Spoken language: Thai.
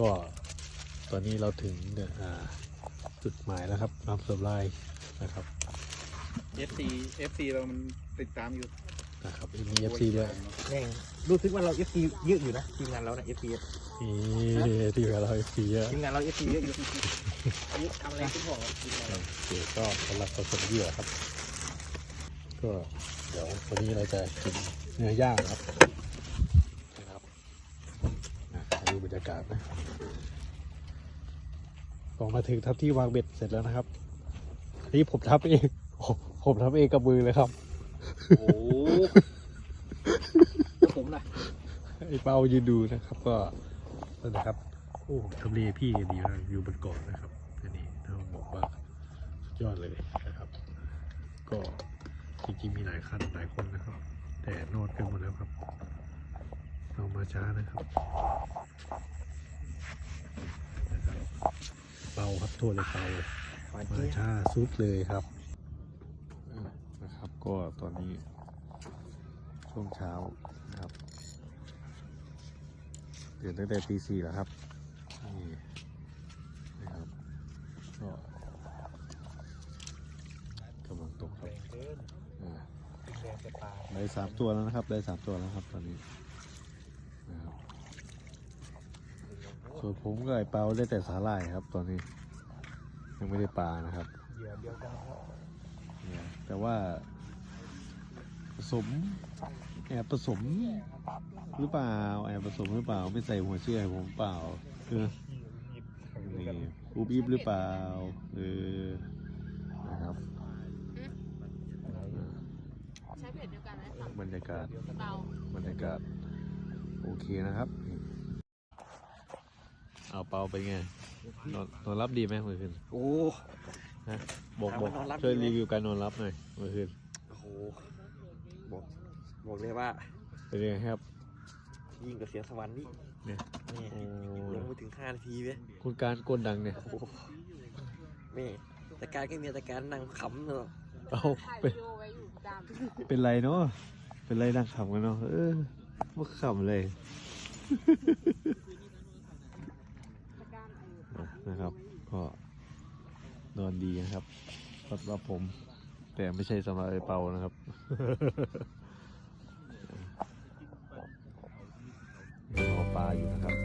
ก็ตอนนี้เราถึงอ่าจุดหมายแล้วครับน้ำสำลายนะครับ FC FC เรามันติดตามอยู่นะครับมีเอฟซีด้วยแม่งรู้สึกว่าเรา FC เยอะอยู่นะทีมงานเรานะ FC นี่ที่เราเอฟซีเยอะทีมงานเรา FC เยอะอยู่นี่ทำอะไรขึ้นหัวทีมงานเราโอเคก็สำหรับผสมเหยื่อครับ ก็เดี๋ยววันนี้เราจะกินเนื้อย่างครับนะครับอะดูบ รรยากาศนะลองมาถึงทับที่วางเบ็ดเสร็จแล้วนะครับอันนี่ผมทับเองผมผมทำเองกับมือเลยครับโอ้แล้วผมล่ะไอ้เป้ายืนดูนะครับ ก็นั่นนะครับโอ้ทำเลพี่ดีมากอยู่บนเกาะนะครับอันนี้ต้องบอกว่าสุดยอดเลยนะครับ ก็จริงๆมีหลายคันหลายคนนะครับ แต่นอนกันหมดแล้วครับเรามา ช้านะครับเบาครับโทษเลยเบามาเช้าสุดเลยครับนะครับ ก็ตอนนี้ช่วงเช้านะครับตื่นตั้งแต่ตีสี่แล้วครับนี่นะครับก็กำลังตกครับได้สามตัวแล้วนะครับ ได้สามตัวแล้วครับตอนนี้นะครับ ส่วนผมกับไอ้เปาได้แต่สาหร่ายครับ ตอนนี้ ยังไม่ได้ปลานะครับเหยื่อเดียวกันครับเนี่ยแต่ว่าผสมแอบผสมหรือเปล่าแอบผสมหรือเปล่าไม่ใส่หัวเชื่อให้ผมเปล่าเออนี่อุบอิบหรือเปล่าเออนะครับใช้เพจเดียวกันไหมฝั่งบรรยากาศเตาบรรยากาศ โอเคนะครับ เอาเปาไปนไงนอนนอนรับดีไหมเมื่อคืนโอ้บอกถามบอว่ากนอนรับดีช่วยไหมรีวิวการนอนรับหน่อยเมื่อคืนโอ้โหบอกบอกเลยว่า เป็นยังไงครับ ยิ่งกว่าเสียงสวรรค์นี่เนี่ย นี่โอ้ลงไปถึง5นาทีเว้ยคุณการกดดังเนี่ย โอ้โหแม่แต่การก็มีแต่การนั่งขำเนอะเอาถ่ายเป็วินดีโอไว้อยู่ตามเป็นไรเนาะเป็นไรนั่งขำกันเนาะเออว่าขำเลยการไอ้อะ นะครับ ก็นอนดีนะครับสำหรับผม แต่ไม่ใช่สำหรับไอเปานะครับรอปลาอยู่นะครับ